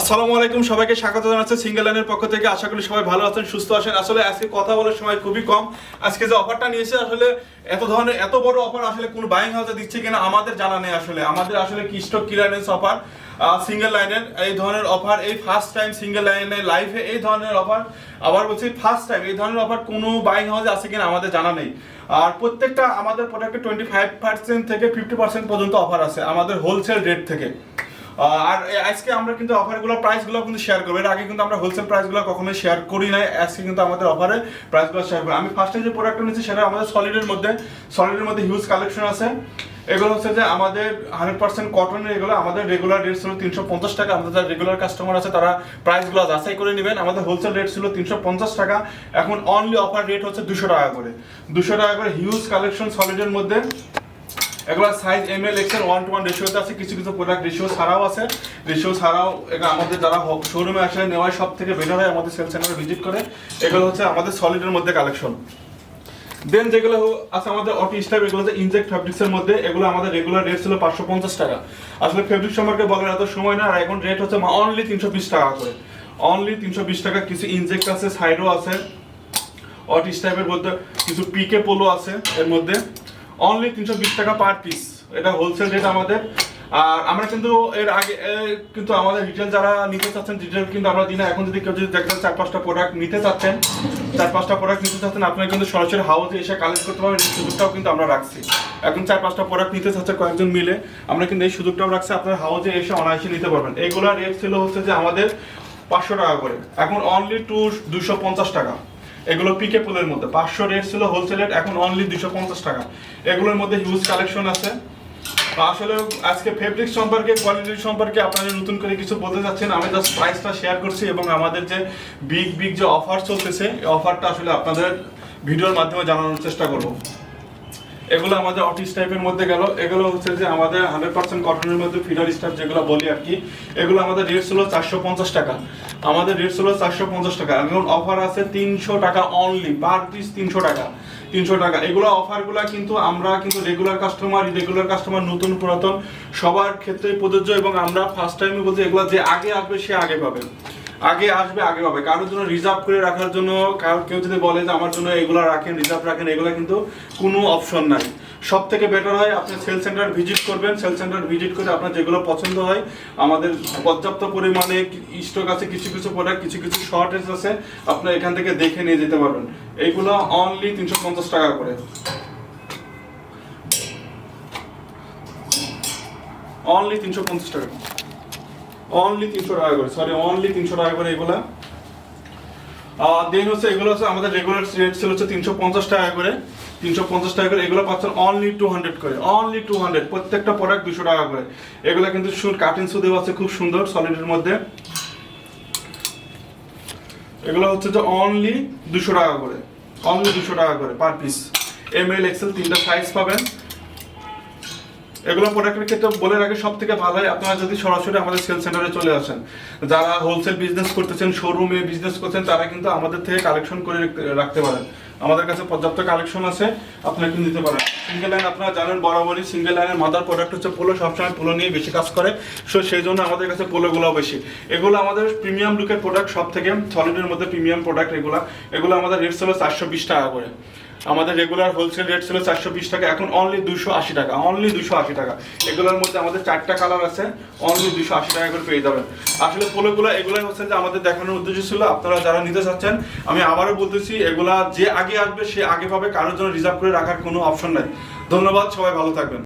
আসসালামু আলাইকুম, সবাইকে স্বাগত জানাচ্ছি সিঙ্গেল লাইনের পক্ষ থেকে। আশা করি সবাই ভালো আছেন, সুস্থ আছেন। আসলে আজকে কথা বলার সময় খুবই কম। আজকে যে অফারটা নিয়েছে, আসলে এত ধরনের, এত বড় অফার আসলে কোন বাইং হাউসে দিচ্ছে কিনা আমাদের জানা নেই আসলে। আমাদের আসলে কি স্টক ক্লিয়ারেন্স অফার সিঙ্গেল লাইনের এই ধরনের অফার এই ফার্স্ট টাইম সিঙ্গেল লাইনে লাইফে এই ধরনের অফার আবার বলছি ফার্স্ট টাইম এই ধরনের অফার কোনো বাইং হাউসে আছে কিনা আমাদের জানা নেই। আর প্রত্যেকটা আমাদের প্রোডাক্টে টোয়েন্টি ফাইভ পার্সেন্ট থেকে ফিফটি পার্সেন্ট পর্যন্ত অফার আছে আমাদের হোলসেল রেট থেকে। আর আজকে আমরা কিন্তু অফারগুলো প্রাইসগুলো কিন্তু শেয়ার করব। এর আগে কিন্তু আমরা হোলসেল প্রাইসগুলো কখনোই শেয়ার করি নাই। আজকে কিন্তু আমাদের অফারে প্রাইসগুলো শেয়ার করি আমি ফার্স্টে যে প্রোডাক্টটা নিচ্ছি সেটা আমাদের সলিডের মধ্যে সলিডের মধ্যে হিউজ কালেকশন আছে। এগুলো হচ্ছে যে আমাদের হান্ড্রেড পার্সেন্ট কটনের এগুলো, আমাদের রেগুলার রেট ছিল তিনশো পঞ্চাশ টাকা। আমাদের যারা রেগুলার কাস্টমার আছে, তারা প্রাইসগুলো যাচাই করে নেবেন। আমাদের হোলসেল রেট ছিল তিনশো পঞ্চাশ টাকা। এখন অনলি অফার রেট হচ্ছে দুশো টাকা করে। দুশো টাকা করে হিউজ কালেকশন সলিডের মধ্যে। এগুলো size M L XL one two one রেশিওতে আছে, কিছু কিছু প্রোডাক্ট রেশিও ছাড়াও আছে। রেশিও ছাড়াও এগুলো আমাদের যারা শোরুমে আসে, নেওয়ায় সব থেকে বেটার হয়, আমাদের সেল সেন্টারে ভিজিট করে। এগুলো হচ্ছে আমাদের সলিডের মধ্যে কালেকশন দেন যেগুলো আছে আমাদের অটি স্টাইপ এগুলো হচ্ছে ইনজেক্ট ফ্যাব্রিক্সের মধ্যে। এগুলো আমাদের রেগুলার রেট ছিল পাঁচশো পঞ্চাশ টাকা। আসলে ফেব্রিক সম্পর্কে বলার এত সময় না আর এখন রেট হচ্ছে অনলি তিনশো বিশ টাকা করে। অনলি তিনশো বিশ টাকা, কিছু ইনজেক্ট আছে সাইডও আছে। অট স্টাইপের মধ্যে কিছু পিকে পোলো আছে, এর মধ্যে। অনলি তিনশো বিশ টাকা পার পিস এটা হোলসেল রেট আমাদের। আর আমরা কিন্তু এর আগে কিন্তু আমাদের রিটেল যারা নিতে চাচ্ছেন রিটেল কিন্তু আমরা দিই না। এখন যদি কেউ যদি দেখেন চার পাঁচটা প্রোডাক্ট নিতে চাচ্ছেন, চার পাঁচটা প্রোডাক্ট নিতে চাচ্ছেন, আপনারা কিন্তু সরাসরি হাউসে এসে কালেক্ট করতে পারবেন। এই সুযোগটাও কিন্তু আমরা রাখছি। এখন চার পাঁচটা প্রোডাক্ট নিতে চাচ্ছে কয়েকজন মিলে, আমরা কিন্তু এই সুযোগটাও রাখছি, আপনার হাউসে এসে অনায়াসে নিতে পারবেন। এইগুলোর রেট ছিল হচ্ছে যে আমাদের পাঁচশো টাকা করে। এখন অনলি টু দুশো পঞ্চাশ টাকা। এগুলো পিকে পুলের মধ্যে। পাঁচশো রেট ছিল হোলসেল রেট এখন অনলি দুশো পঞ্চাশ টাকা। এগুলোর মধ্যে হিউজ কালেকশন আছে। আসলে আজকে ফেব্রিক সম্পর্কে কোয়ালিটি সম্পর্কে আপনাদের নতুন করে কিছু বলতে চাচ্ছেন, আমি জাস্ট প্রাইসটা শেয়ার করছি এবং আমাদের যে বিগ বিগ যে অফার চলতেছে, এই অফারটা আসলে আপনাদের ভিডিওর মাধ্যমে জানানোর চেষ্টা করব। এগুলো আমাদের অটিস টাইপের মধ্যে গেল। এগুলো হচ্ছে যে আমাদের হান্ড্রেড পার্সেন্ট কটনের মধ্যে ফিডার স্টাফ যেগুলো বলি আর কি, এগুলো আমাদের রেট ছিল চারশো পঞ্চাশ টাকা। আমাদের রেট ছিল চারশো পঞ্চাশ টাকা। এখন অফার আছে তিনশো টাকা অনলি পার পিস তিনশো টাকা তিনশো টাকা। এগুলো অফারগুলো কিন্তু আমরা কিন্তু রেগুলার কাস্টমার রেগুলার কাস্টমার নতুন পুরাতন, সবার ক্ষেত্রে প্রযোজ্য এবং আমরা ফার্স্ট টাইমে বলছি এগুলো যে আগে আসবে সে আগে পাবে। আগে আসবে, আগে পাবে কারোর জন্য রিজার্ভ করে রাখার জন্য কেউ যদি বলে যে আমার জন্য এগুলো রাখেন রিজার্ভ রাখেন, এগুলো কিন্তু কোনো অপশন নাই। সব থেকে বেটার হয়, আপনি সেল সেন্টার ভিজিট করবেন সেল সেন্টার ভিজিট করে আপনার যেগুলো পছন্দ হয়, আমাদের পর্যাপ্ত পরিমাণে স্টক আছে, কিছু কিছু প্রোডাক্ট কিছু কিছু শর্টেজ আছে, আপনি এখান থেকে দেখে নিয়ে যেতে পারবেন। এইগুলো অনলি তিনশো পঞ্চাশ টাকা করে। অনলি তিনশো পঞ্চাশ টাকা অনলি তিনশো টাকা করে সরি অনলি তিনশো টাকা করে এগুলা। দেন হচ্ছে এগুলো হচ্ছে আমাদের রেগুলার রেট ছিল হচ্ছে তিনশো পঞ্চাশ টাকা করে। তিনশো পঞ্চাশ টাকা করে এগুলো পাচ্ছেন অনলি টু হান্ড্রেড করে অনলি টু হান্ড্রেড প্রত্যেকটা প্রোডাক্ট দুশো টাকা করে। এগুলো কিন্তু শুট কাটিং সু দেওয়া আছে, খুব সুন্দর সলিডের মধ্যে। এগুলো হচ্ছে যে অনলি দুশো টাকা করে অনলি দুশো টাকা করে per piece M L XL তিনটা সাইজ পাবেন। এগুলো প্রোডাক্টের ক্ষেত্রে বলে রাখি সব থেকে ভালো হয় আপনারা যদি সরাসরি আমাদের সেল সেন্টারে চলে আসেন। যারা হোলসেল বিজনেস করতেছেন শোরুমে বিজনেস করছেন, তারা কিন্তু আমাদের থেকে কালেকশন করে রাখতে- পারেন। আমাদের কাছে পর্যাপ্ত কালেকশন আছে, আপনারা কিন্তু নিতে পারেন। সিঙ্গেল লাইন আপনারা জানেন, বরাবরই সিঙ্গেল লাইনের মাদার প্রোডাক্ট হচ্ছে পোলো সবসময় পোলো নিয়ে বেশি কাজ করে। সো সেই জন্য আমাদের কাছে পোলোগুলো বেশি। এগুলো আমাদের প্রিমিয়াম লুকের প্রোডাক্ট সব থেকে সলিডের মধ্যে প্রিমিয়াম প্রোডাক্ট এগুলো। এগুলো আমাদের রেট ছিল চারশো বিশ টাকা করে। আমাদের রেগুলার হোলসেল রেট ছিল চারশো বিশ টাকা, এখন অনলি দুশো আশি টাকা অনলি দুশো আশি টাকা। এগুলোর মধ্যে আমাদের চারটা কালার আছে অনলি দুশো আশি টাকা করে পেয়ে যাবেন। আসলে পোলোগুলো এগুলাই হচ্ছে যে আমাদের দেখানোর উদ্দেশ্য ছিল, আপনারা যারা নিতে চাচ্ছেন, আমি আবারও বলতেছি, এগুলা যে আগে আসবে সে আগে পাবে, কারোর জন্য রিজার্ভ করে রাখার কোনো অপশন নাই। ধন্যবাদ, সবাই ভালো থাকবেন।